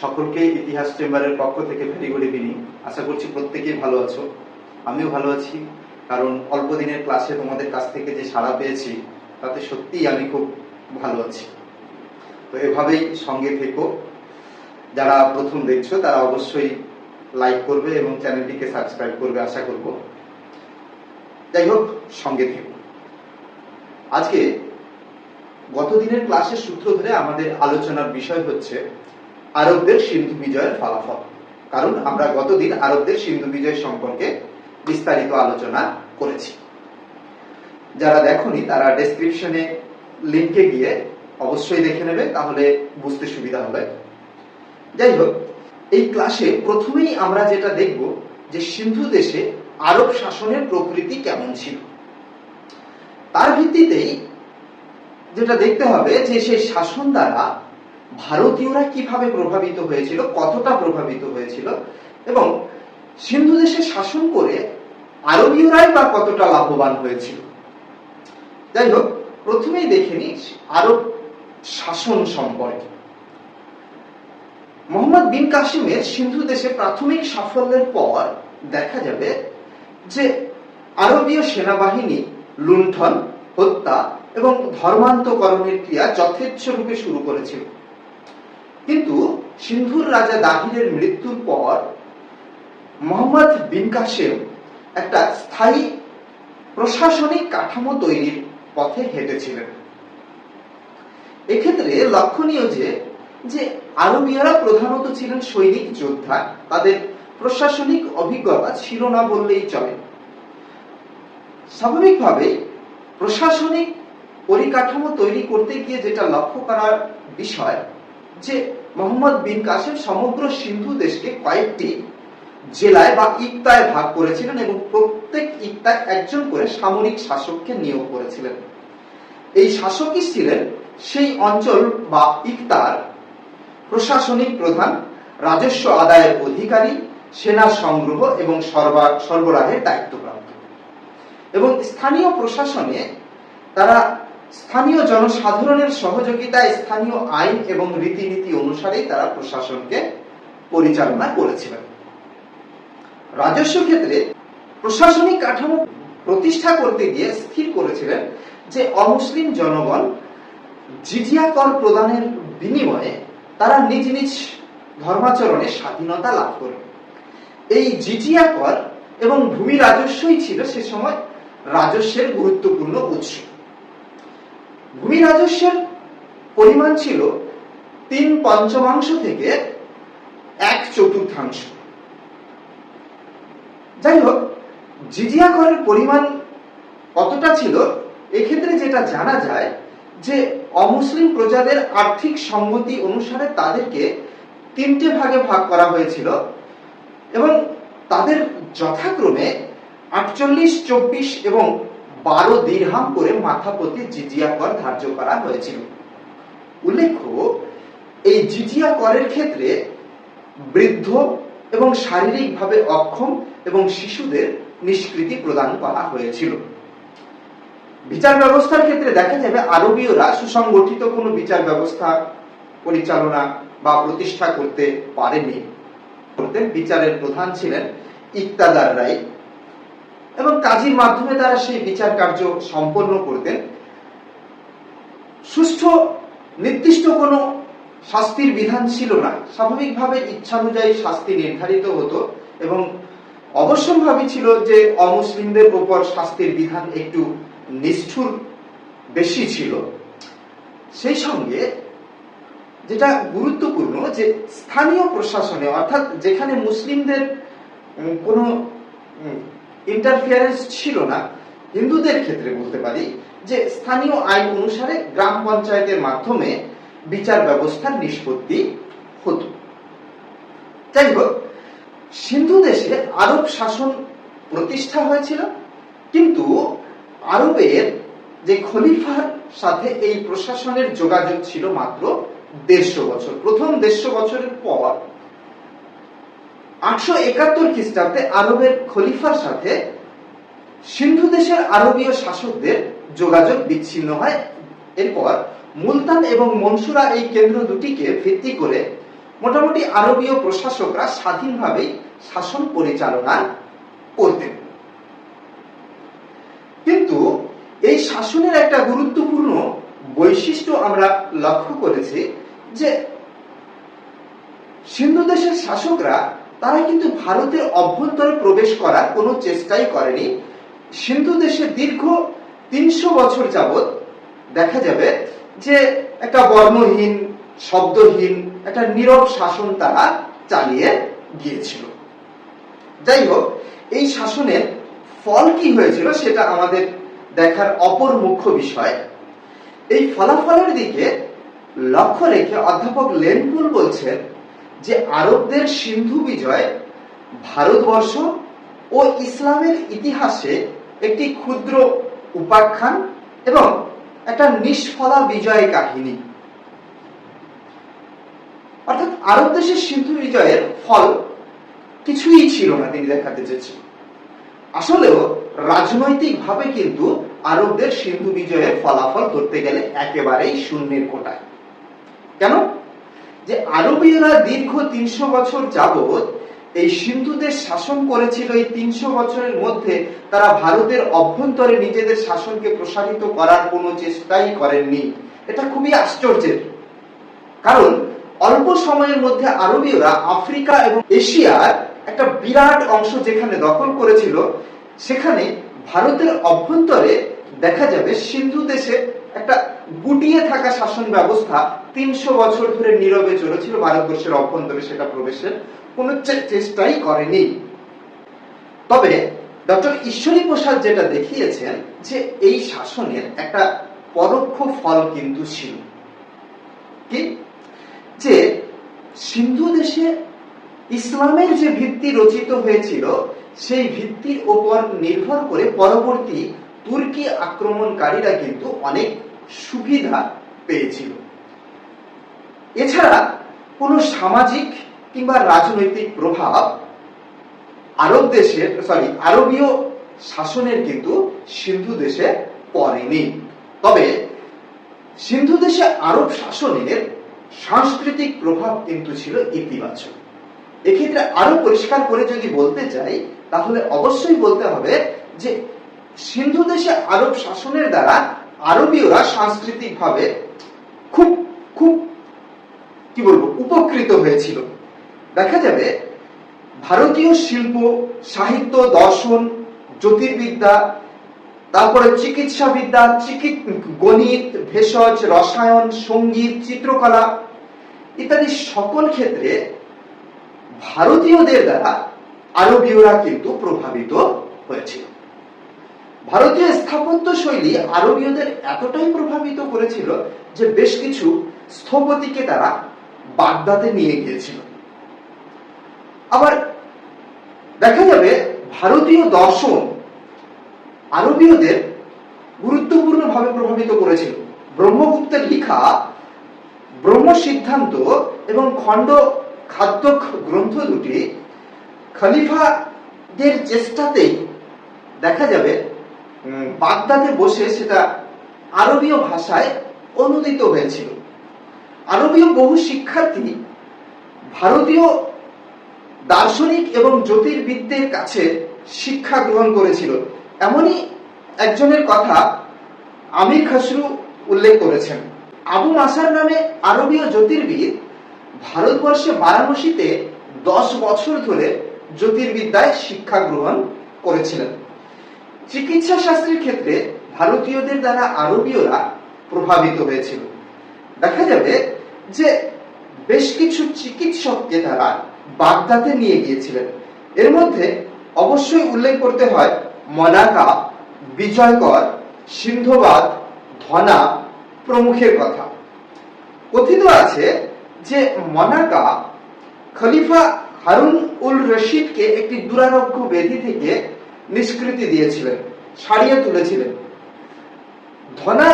সকলকে ইতিহাস চেম্বারের পক্ষ থেকে ভেরি গুড ইভিনিং আশা করছি প্রত্যেকেই ভালো আছো। আমিও ভালো আছি, কারণ অল্প দিনের ক্লাসে তোমাদের কাছ থেকে যে সাড়া পেয়েছি, তাতে সত্যিই আমি খুব ভালো আছি। তো এভাবেই সঙ্গে থেকো। যারা প্রথম দেখছ, তারা অবশ্যই লাইক করবে এবং চ্যানেলটিকে সাবস্ক্রাইব করবে, আশা করব। যাই হোক, সঙ্গে থেকো। আজকে গত দিনের ক্লাসের সূত্র ধরে আমাদের আলোচনার বিষয় হচ্ছে আরবদের সিন্ধু বিজয়ের ফলাফল। কারণ আমরা গতদিন আরবদের সিন্ধু বিজয় সম্পর্কে বিস্তারিত আলোচনা করেছি। যারা দেখনি, তারা ডেসক্রিপশনে লিংকে গিয়ে অবশ্যই দেখে নেবে, তাহলে বুঝতে সুবিধা হবে। যাই হোক, এই ক্লাসে প্রথমেই আমরা যেটা দেখব যে সিন্ধু দেশে আরব শাসনের প্রকৃতি কেমন ছিল। তার ভিত্তিতেই যেটা দেখতে হবে যে সেই শাসন দ্বারা ভারতীয়রা কীভাবে প্রভাবিত হয়েছিল, কতটা প্রভাবিত হয়েছিল, এবং সিন্ধু দেশে শাসন করে আরবীয়রাই বা কতটা লাভবান হয়েছিল? যাই হোক, প্রথমেই দেখে নি আরব শাসন সম্পর্কে। মোহাম্মদ বিন কাসিমের সিন্ধু দেশে প্রাথমিক সাফল্যের পর দেখা যাবে যে আরবীয় সেনাবাহিনী লুণ্ঠন, হত্যা এবং ধর্মান্তকরণের ক্রিয়া যথেচ্ছ রূপে শুরু করেছিল। কিন্তু সিন্ধুর রাজা দাহিরের মৃত্যুর পর মোহাম্মদ বিন কাসেম একটা স্থায়ী প্রশাসনিক কাঠামো তৈরির পথে হেঁটেছিলেন। এক্ষেত্রে লক্ষণীয় যে যে আরবীয়রা প্রধানত ছিলেন সৈনিক যোদ্ধা, তাদের প্রশাসনিক অভিজ্ঞতা ছিল না বললেই চলে। স্বাভাবিকভাবেই প্রশাসনিক পরিকাঠামো তৈরি করতে গিয়ে যেটা লক্ষ্য করার বিষয় যে মোহাম্মদ বিন কাসেম সমগ্র সিন্ধু দেশকে কয়েকটি জেলায় বা ইকতায় ভাগ করেছিলেন এবং প্রত্যেক ইকতায় একজন করে সামরিক শাসককে নিয়োগ করেছিলেন। এই শাসকই ছিলেন সেই অঞ্চল বা ইকতার প্রশাসনিক প্রধান, রাজস্ব আদায়ের অধিকারী, সেনা সংগ্রহ এবং সরবা- সরবরাহের দায়িত্বপ্রাপ্ত। এবং স্থানীয় প্রশাসনে তারা স্থানীয় জনসাধারণের সহযোগিতায় স্থানীয় আইন এবং রীতিনীতি অনুসারেই তারা প্রশাসনকে পরিচালনা করেছিলেন। রাজস্ব ক্ষেত্রে প্রশাসনিক কাঠামো প্রতিষ্ঠা করতে গিয়ে স্থির করেছিলেন যে অমুসলিম জনগণ জিজিয়া কর প্রদানের বিনিময়ে তারা নিজ নিজ ধর্মাচরণে স্বাধীনতা লাভ করবে এই জিজিয়া কর এবং ভূমি রাজস্বই ছিল সে সময় রাজস্বের গুরুত্বপূর্ণ উৎস। ভূমি রাজস্বের পরিমাণ ছিল তিন পঞ্চমাংশ থেকে এক চতুর্থাংশ। যাই হোক, জিজিয়া করের পরিমাণ কতটা ছিল, এক্ষেত্রে যেটা জানা যায় যে অমুসলিম প্রজাদের আর্থিক সম্মতি অনুসারে তাদেরকে তিনটে ভাগে ভাগ করা হয়েছিল এবং তাদের যথাক্রমে আটচল্লিশ, চব্বিশ এবং বারো দীর্হাম করে মাথা প্রতি জিজিয়া কর ধার্য করা হয়েছিল। উল্লেখ্য, এই জিজিয়া করের ক্ষেত্রে বৃদ্ধ এবং শারীরিকভাবে অক্ষম এবং শিশুদের নিষ্কৃতি প্রদান করা হয়েছিল। বিচার ব্যবস্থার ক্ষেত্রে দেখা যাবে আরবীয়রা সুসংগঠিত কোনো বিচার ব্যবস্থা, পরিচালনা বা প্রতিষ্ঠা করতে পারেনি। বিচারের প্রধান ছিলেন ইকতাদার রায়। এবং কাজীর মাধ্যমে তারা সেই বিচার কার্য সম্পন্ন করতেন। সুষ্ঠু, নির্দিষ্ট কোনো শাস্তির বিধান ছিল না। স্বাভাবিকভাবে ইচ্ছানুযায়ী শাস্তি নির্ধারিত হতো এবং অবশ্যম্ভাবী ছিল যে অমুসলিমদের উপর শাস্তির বিধান একটু নিষ্ঠুর বেশি ছিল। সেই সঙ্গে যেটা গুরুত্বপূর্ণ যে স্থানীয় প্রশাসনে, অর্থাৎ যেখানে মুসলিমদের কোনো ইন্টারফিয়ারেন্স ছিল না। হিন্দুদের ক্ষেত্রে বলতে পারি যে স্থানীয় আইন অনুসারে গ্রাম পঞ্চায়েতের মাধ্যমে বিচার ব্যবস্থার নিষ্পত্তি হতো। যাই হোক, সিন্ধু দেশে আরব শাসন প্রতিষ্ঠা হয়েছিল, কিন্তু আরবের যে খলিফার সাথে এই প্রশাসনের যোগাযোগ ছিল মাত্র দেড়শো বছর। প্রথম দেড়শো বছরের পর আটশো একাত্তর খ্রিস্টাব্দে আরবের খলিফার সাথে সিন্ধু দেশের আরবীয় শাসকদের যোগাযোগ বিচ্ছিন্ন হয়। এরপর মুলতান এবং মনসুরা এই কেন্দ্র দুটিকে ভিত্তি করে মোটামুটি আরবীয় প্রশাসকরা স্বাধীনভাবে শাসন পরিচালনা করতেন। কিন্তু এই শাসনের একটা গুরুত্বপূর্ণ বৈশিষ্ট্য আমরা লক্ষ্য করেছি যে সিন্ধু দেশের শাসকরা তারা কিন্তু ভারতের অভ্যন্তরে প্রবেশ করার কোনো চেষ্টাই করেনি। সিন্ধু দেশে দীর্ঘ তিনশো বছর যাবৎ দেখা যাবে যে একটা বর্ণহীন, শব্দহীন, একটা নীরব শাসন তারা চালিয়ে গিয়েছিল। যাই হোক, এই শাসনের ফল কি হয়েছিল সেটা আমাদের দেখার অপর মুখ্য বিষয়। এই ফলাফলের দিকে লক্ষ্য রেখে অধ্যাপক লেনপুল বলছেন যে আরবদের সিন্ধু বিজয় ভারতবর্ষ ও ইসলামের ইতিহাসে একটি ক্ষুদ্র উপাখ্যান এবং একটা নিষ্ফলা বিজয় কাহিনী। অর্থাৎ আরব দেশের সিন্ধু বিজয়ের ফল কিছুই ছিল না, তিনি দেখাতে চেয়েছেন। আসলেও রাজনৈতিকভাবে কিন্তু আরবদের সিন্ধু বিজয়ের ফলাফল ধরতে গেলে একেবারেই শূন্যের কোটায়। কেন? যে আরবীয়রা দীর্ঘ তিনশো বছর যাবৎ এই সিন্ধুদের শাসন করেছিল, এই তিনশো বছরের মধ্যে তারা ভারতের অভ্যন্তরে নিজেদের শাসনকে প্রসারিত করার কোনো চেষ্টাই করেননি। এটা খুবই আশ্চর্যের। কারণ অল্প সময়ের মধ্যে আরবীয়রা আফ্রিকা এবং এশিয়ার একটা বিরাট অংশ যেখানে দখল করেছিল, সেখানে ভারতের অভ্যন্তরে দেখা যাবে সিন্ধু দেশে একটা গুটিয়ে থাকা শাসন ব্যবস্থা তিনশো বছর ধরে নীরবে চলেছিল ভারতবর্ষের অভ্যন্তরে সেটা প্রবেশের কোনো চেষ্টাই করেনি। তবে ডক্টর ঈশ্বরী প্রসাদ যেটা দেখিয়েছেন যে এই শাসনের একটা পরোক্ষ ফল কিন্তু ছিল কি? যে সিন্ধু দেশে ইসলামের যে ভিত্তি রচিত হয়েছিল, সেই ভিত্তির ওপর নির্ভর করে পরবর্তী তুর্কি আক্রমণকারীরা কিন্তু অনেক সুবিধা পেয়েছিল। এছাড়া কোনো সামাজিক কিংবা রাজনৈতিক প্রভাব আরব দেশের সরি আরবীয় শাসনের কিন্তু সিন্ধু দেশে পড়েনি। তবে সিন্ধু দেশে আরব শাসনের সাংস্কৃতিক প্রভাব কিন্তু ছিল ইতিবাচক। এক্ষেত্রে আরও পরিষ্কার করে যদি বলতে চাই, তাহলে অবশ্যই বলতে হবে যে সিন্ধু দেশে আরব শাসনের দ্বারা আরবীয়রা সাংস্কৃতিকভাবে খুব খুব, কি বলব, উপকৃত হয়েছিল। দেখা যাবে, ভারতীয় শিল্প, সাহিত্য, দর্শন, জ্যোতির্বিদ্যা, তারপরে চিকিৎসা বিদ্যা চিকিৎ, গণিত, ভেষজ, রসায়ন, সংগীত, চিত্রকলা ইত্যাদি সকল ক্ষেত্রে ভারতীয়দের দ্বারা আরবীয়রা কিন্তু প্রভাবিত হয়েছিল। ভারতীয় স্থাপত্য শৈলী আরবীয়দের এতটাই প্রভাবিত করেছিল যে বেশ কিছু স্থপতিকে তারা বাগদাদে নিয়ে গিয়েছিল। আবার দেখা যাবে ভারতীয় দর্শন আরবীয়দের গুরুত্বপূর্ণভাবে প্রভাবিত করেছিল। ব্রহ্মগুপ্তের লিখা ব্রহ্ম সিদ্ধান্ত এবং খণ্ড খাদ্য গ্রন্থ দুটি খলিফাদের চেষ্টাতেই দেখা যাবে বাগদাদে বসে সেটা আরবীয় ভাষায় অনুদিত হয়েছিল। আরবীয় বহু শিক্ষার্থী ভারতীয় দার্শনিক এবং জ্যোতির্বিদদের কাছে শিক্ষা গ্রহণ করেছিল। এমনই একজনের কথা আমির খসরু উল্লেখ করেছেন। আবু মাসার নামে আরবীয় জ্যোতির্বিদ ভারতবর্ষে বারাণসীতে দশ বছর ধরে জ্যোতির্বিদ্যায় শিক্ষা গ্রহণ করেছিলেন। চিকিৎসা শাস্ত্রের ক্ষেত্রে ভারতীয়দের দ্বারা আরবীয়রা প্রভাবিত হয়েছিল। দেখা যাবে যে বেশ কিছু চিকিৎসককে তারা বাগদাদে নিয়ে গিয়েছিলেন। এর মধ্যে অবশ্যই উল্লেখ করতে হয় মনাকা বিজয়কর সিন্ধবাদ, ধনা প্রমুখের কথা। কথিত আছে যে মনাকা খলিফা হারুন উল রশিদকে একটি দুরারোগ্য ব্যাধি থেকে নিষ্কৃতি দিয়েছিলেন সারিয়ে তুলেছিলেন। ধনা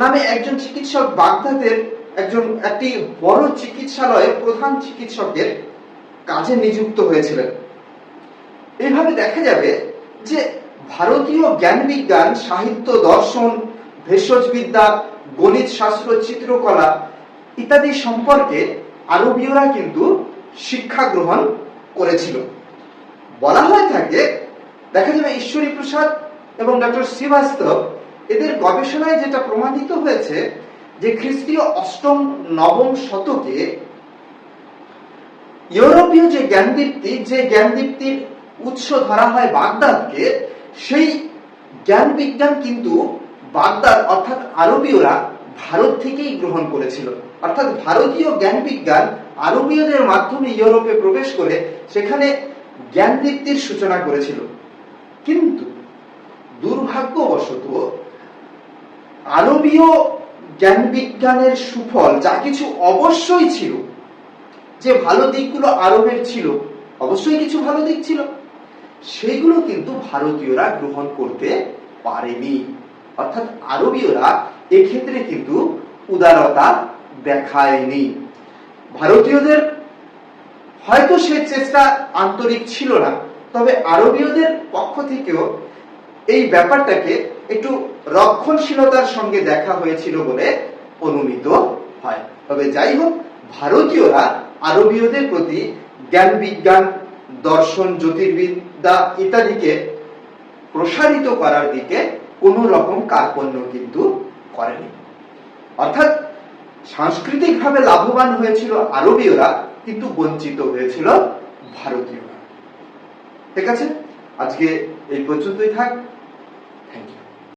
নামে একজন চিকিৎসক বাগদাদের একজন, একটি বড় চিকিৎসালয়ে প্রধান চিকিৎসকের কাজে নিযুক্ত হয়েছিলেন। এইভাবে দেখা যাবে যে ভারতীয় জ্ঞান বিজ্ঞান সাহিত্য, দর্শন ভেষজ বিদ্যা গণিত, শাস্ত্র, চিত্রকলা ইত্যাদি সম্পর্কে আরবীয়রা কিন্তু শিক্ষা গ্রহণ করেছিল। বলা হয়ে থাকে দেখা যাবে ঈশ্বরী প্রসাদ এবং ডক্টর শ্রীবাস্তব এদের গবেষণায় যেটা প্রমাণিত হয়েছে যে খ্রিস্টীয় অষ্টম, নবম শতকে ইউরোপীয় যে জ্ঞানদীপ্তি, যে জ্ঞানদীপ্তির উৎস ধরা হয় বাগদাদকে, সেই জ্ঞান বিজ্ঞান কিন্তু বাগদাদ অর্থাৎ আরবীয়রা ভারত থেকেই গ্রহণ করেছিল। অর্থাৎ ভারতীয় জ্ঞান বিজ্ঞান আরবীয়দের মাধ্যমে ইউরোপে প্রবেশ করে সেখানে জ্ঞান দীপ্তির সূচনা করেছিল। কিন্তু দুর্ভাগ্যবশত আরবীয় জ্ঞান বিজ্ঞানের সুফল যা কিছু অবশ্যই ছিল, যে ভালো দিকগুলো আরবের ছিল, অবশ্যই কিছু ভালো দিক ছিল, সেগুলো কিন্তু ভারতীয়রা গ্রহণ করতে পারেনি। অর্থাৎ আরবীয়রা এক্ষেত্রে কিন্তু উদারতা দেখায়নি। ভারতীয়দের হয়তো সে চেষ্টা আন্তরিক ছিল না তবে আরবীয়দের পক্ষ থেকেও এই ব্যাপারটাকে একটু রক্ষণশীলতার সঙ্গে দেখা হয়েছিল বলে অনুমিত হয়। তবে যাই হোক, ভারতীয়রা আরবীয়দের প্রতি জ্ঞান বিজ্ঞান, দর্শন, জ্যোতির্বিদ্যা ইত্যাদিকে প্রসারিত করার দিকে কোনো রকম কার্পণ্য কিন্তু করেনি। অর্থাৎ সাংস্কৃতিকভাবে লাভবান হয়েছিল আরবীয়রা, কিন্তু বঞ্চিত হয়েছিল ভারতীয়রা। ঠিক আছে? আজকে এই পর্যন্তই থাক।